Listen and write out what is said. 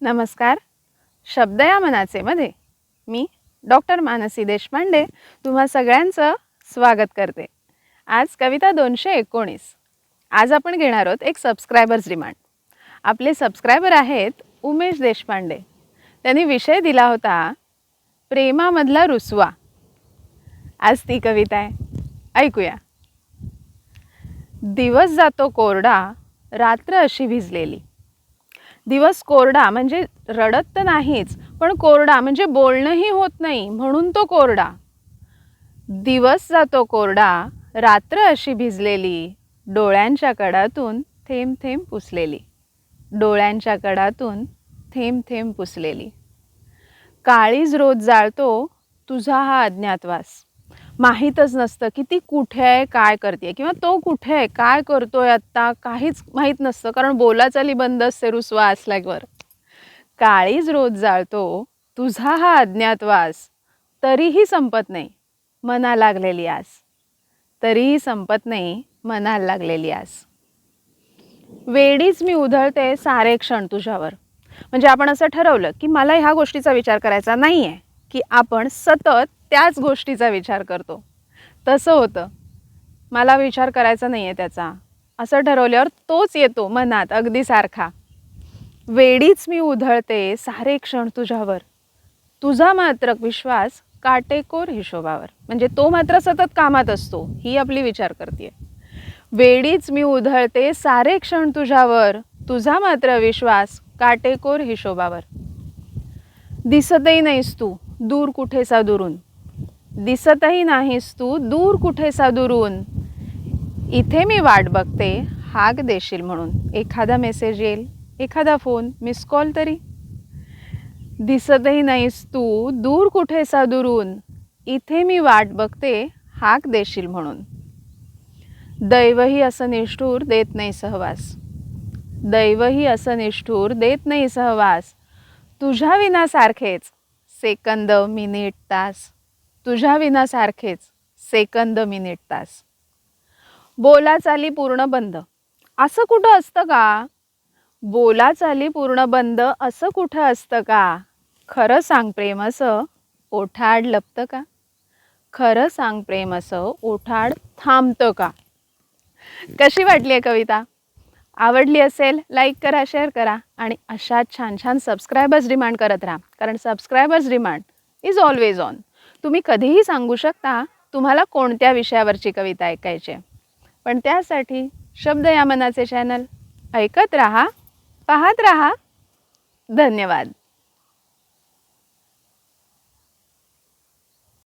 नमस्कार. शब्द या मनाचे मध्ये मी डॉक्टर मानसी देशपांडे तुम्हा सगळ्यांचं स्वागत करते. आज कविता दोनशे एकोणीस. आज आपण घेणार आहोत एक सबस्क्रायबर्स रिमांड आपले सबस्क्रायबर आहेत उमेश देशपांडे. त्यांनी विषय दिला होता प्रेमामधला रुसवा. आज ती कविता आहे. ऐकूया. दिवस जातो कोरडा रात्र अशी भिजलेली. दिवस कोरडा म्हणजे रडत तर नाहीच पण कोरडा म्हणजे बोलणंही होत नाही म्हणून तो कोरडा. दिवस जातो कोरडा रात्र अशी भिजलेली डोळ्यांच्या कडातून थेंब थेंब पुसलेली. डोळ्यांच्या कडातून थेंब थेंब पुसलेली. काळीज रोज जाळतो तुझा हा अज्ञातवास. माहीतच नसतं की ती कुठे आहे काय करते किंवा तो कुठे आहे काय करतोय आत्ता काहीच माहीत नसतं. कारण बोलाचाली बंद असते रुसवा असल्यावर. काळीज रोज जाळतो तुझा हा अज्ञातवास तरीही संपत नाही मना लागलेली आस. तरीही संपत नाही मनाला लागलेली आस. वेडीच मी उधळते सारे क्षण तुझ्यावर. म्हणजे आपण असं ठरवलं की मला ह्या गोष्टीचा विचार करायचा नाही आहे की आपण सतत त्याच गोष्टीचा विचार करतो. तसं होतं. मला विचार करायचा नाही आहे त्याचा. असं ठरवल्यावर तोच येतो मनात अगदी सारखा. वेडीच मी उधळते सारे क्षण तुझ्यावर. तुझा मात्र विश्वास काटेकोर हिशोबावर. म्हणजे तो मात्र सतत कामात असतो ही आपली विचार करते वेडीच मी उधळते सारे क्षण तुझ्यावर. तुझा मात्र विश्वास काटेकोर हिशोबावर. दिसतही नाहीस तू दूर कुठेसा दुरून. दिसतही नाहीस तू दूर कुठे सादुरून? इथे मी वाट बघते हाक देशील म्हणून. एखादा मेसेज येईल एखादा फोन मिस कॉल तरी. दिसतही नाहीस तू दूर कुठे सादुरून? इथे मी वाट बघते हाक देशील म्हणून. दैवही असं निष्ठूर देत नाही सहवास. दैवही असं निष्ठूर देत नाही सहवास. तुझ्या विनासारखेच. सेकंद मिनिट तास. तुझ्या विनासारखेच सेकंद मिनिट तास. बोलाचाली पूर्ण बंद. असं कुठं असतं का? बोलाचाली पूर्ण बंद असं कुठं असतं का? खरं सांग प्रेम असं ओठाड लपतं का? खरं सांग प्रेम असं ओठाड थांबतं का? कशी वाटली आहे कविता? आवडली असेल लाईक करा शेअर करा आणि अशा छान छान सबस्क्रायबर्स डिमांड करत राहा. कारण subscribers demand is always on तुम्ही कधीही सांगू शकता तुम्हाला कोणत्या विषयावरची कविता ऐकायची पण त्यासाठी शब्द या मनाचे चॅनल ऐकत राहा पाहत राहा. धन्यवाद.